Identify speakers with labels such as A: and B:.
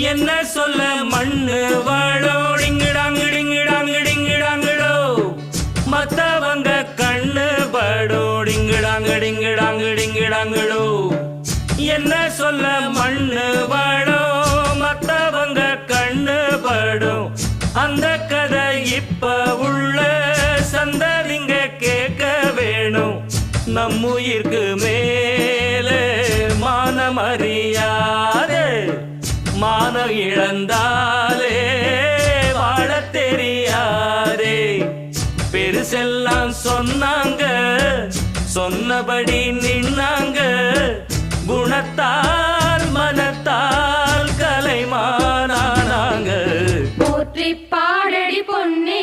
A: என்ன சொல்ல மண்ணு வாழோ? டிங்கிடாங்கிடிங்கிடாங்கிடிங்கிடாங்கிடோ மத்தவங்க கண்ணு படோ டிங்கிடாங்கிடிங்கிடாங்கிடிங்கிடாங்கிடோ என்ன சொல்ல மண்ணு வாழோ? மத்தவங்க கண்ணு படும் அந்த கதை இப்ப உள்ள சந்ததிங்க கேட்க வேணும். நம்முயிர்க்கு மேலே மானமறியாதே. மான இழந்தாலே வாழ தெரியாதே. பெருசெல்லாம் சொன்னாங்க சொன்னபடி நின்னாங்க. குணத்தால் மனத்தால் கலைமானாங்க
B: போற்றி பாடடி பொன்னே.